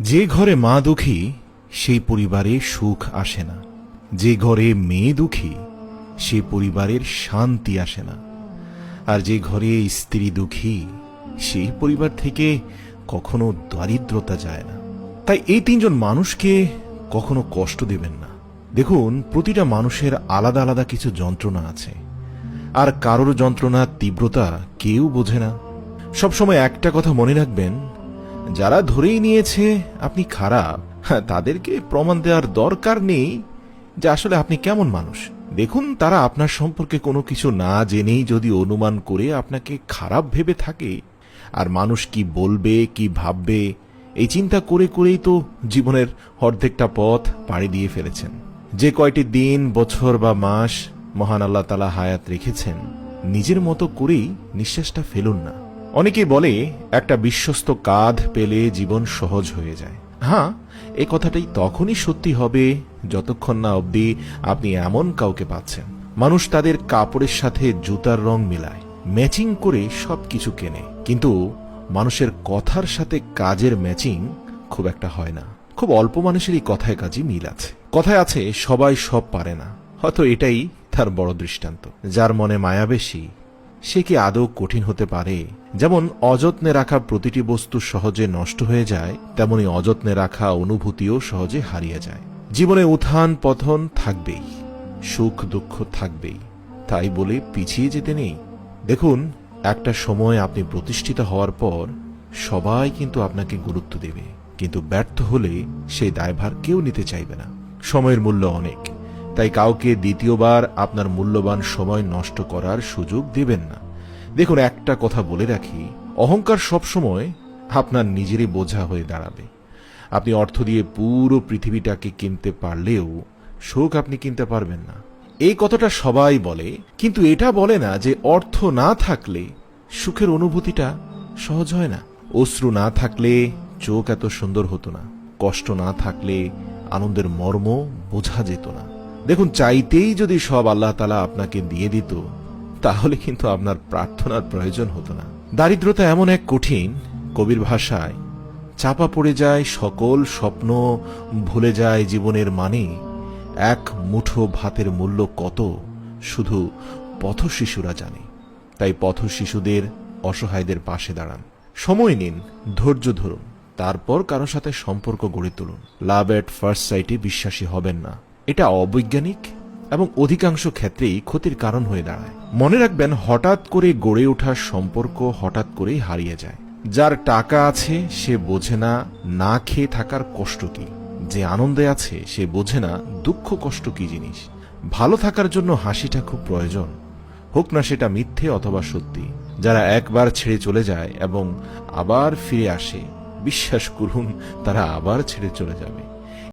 যে ঘরে মা দুঃখী, সেই পরিবারে সুখ আসে না। যে ঘরে মেয়ে দুঃখী, সে পরিবারের শান্তি আসে না। আর যে ঘরে স্ত্রী দুঃখী, সেই পরিবার থেকে কখনো দারিদ্রতা যায় না। তাই এই তিনজন মানুষকে কখনো কষ্ট দেবেন না। দেখুন, প্রতিটা মানুষের আলাদা আলাদা কিছু যন্ত্রণা আছে। আর কারোর যন্ত্রণার তীব্রতা কেউ বোঝে না। সবসময় একটা কথা মনে রাখবেন যারা ধরেই নিয়েছে আপনি খারাপ হ্যাঁ, তাদেরকে প্রমাণ দেওয়ার দরকার নেই যে আসলে আপনি কেমন মানুষ। দেখুন তারা আপনার সম্পর্কে কোনো কিছু না জেনেই যদি অনুমান করে আপনাকে খারাপ ভেবে থাকে আর মানুষ কি বলবে কি ভাববে এই চিন্তা করে করেই তো জীবনের অর্ধেকটা পথ পাড়ি দিয়ে ফেলেছেন। যে কয়টি দিন বছর বা মাস মহান আল্লাহ তালা হায়াত রেখেছেন নিজের মতো করেই নিঃশ্বাসটা ফেলুন না। অনেকেই বলে, একটা বিশ্বস্ত কাঁধ পেলে জীবন সহজ হয়ে যায়। হ্যাঁ এ কথাটাই তখনই সত্যি হবে যতক্ষণ না অবধি আপনি এমন কাউকে পাচ্ছেন। মানুষ তাদের কাপড়ের সাথে জুতার রং মেলায়, ম্যাচিং করে সবকিছু কেনে। কিন্তু মানুষের কথার সাথে কাজের ম্যাচিং খুব একটা হয় না। খুব অল্প মানুষেরই কথায় কাজে মিল আছে। কথায় আছে, সবাই সব পারে না। হয়তো এটাই তার বড় দৃষ্টান্ত। যার মনে মায়া বেশি সে কি আদৌ কঠিন হতে পারে? যেমন অযত্নে রাখা প্রতিটি বস্তু সহজে নষ্ট হয়ে যায়, তেমনি অযত্নে রাখা অনুভূতিও সহজে হারিয়ে যায়। জীবনে উত্থান পথন থাকবেই, সুখ দুঃখ থাকবেই, তাই বলে পিছিয়ে যেতে নেই। দেখুন, একটা সময় আপনি প্রতিষ্ঠিত হওয়ার পর সবাই কিন্তু আপনাকে গুরুত্ব দেবে, কিন্তু ব্যর্থ হলে সেই দায়ভার কেউ নিতে চাইবে না। সময়ের মূল্য অনেক। তাই কাউকে দ্বিতীয়বার আপনার মূল্যবান সময় নষ্ট করার সুযোগ দেবেন না। দেখুন, একটা কথা বলে রাখি, অহংকার সবসময় আপনার নিজেরই বোঝা হয়ে দাঁড়াবে। আপনি অর্থ দিয়ে পুরো পৃথিবীটাকে কিনতে পারলেও শোক আপনি কিনতে পারবেন না। এই কথাটা সবাই বলে, কিন্তু এটা বলে না যে অর্থ না থাকলে সুখের অনুভূতিটা সহজ হয় না। অশ্রু না থাকলে চোখ এত সুন্দর হতো না। কষ্ট না থাকলে আনন্দের মর্ম বোঝা যেত না। দেখুন, চাইতেই যদি সব আল্লাহ তালা আপনাকে দিয়ে দিত, তাহলে কিন্তু আপনার প্রার্থনার প্রয়োজন হতো না। দারিদ্রতা এমন এক কঠিন, কবির ভাষায়, চাপা পড়ে যায় সকল স্বপ্ন, ভুলে যায় জীবনের মানে এক মুঠো ভাতের মূল্য কত শুধু পথ শিশুরা জানে। তাই পথ শিশুদের অসহায়দের পাশে দাঁড়ান। সময় নিন, ধৈর্য ধরুন, তারপর কারও সাথে সম্পর্ক গড়ে তুলুন। লাভ এট ফার্স্ট সাইটে বিশ্বাসী হবেন না। এটা অবৈজ্ঞানিক এবং অধিকাংশ ক্ষেত্রেই ক্ষতির কারণ হয়ে দাঁড়ায়। মনে রাখবেন, হঠাৎ করে গড়ে ওঠা সম্পর্ক হঠাৎ করেই হারিয়ে যায়। যার টাকা আছে, সে বোঝে না না খেয়ে থাকার কষ্ট কি। যে আনন্দে আছে, সে বোঝে না, দুঃখ কষ্ট কি জিনিস। ভালো থাকার জন্য হাসিটা খুব প্রয়োজন। হোক না সেটা মিথ্যে অথবা সত্যি। যারা একবার ছেড়ে চলে যায় এবং আবার ফিরে আসে, বিশ্বাস করুন, তারা আবার ছেড়ে চলে যাবে।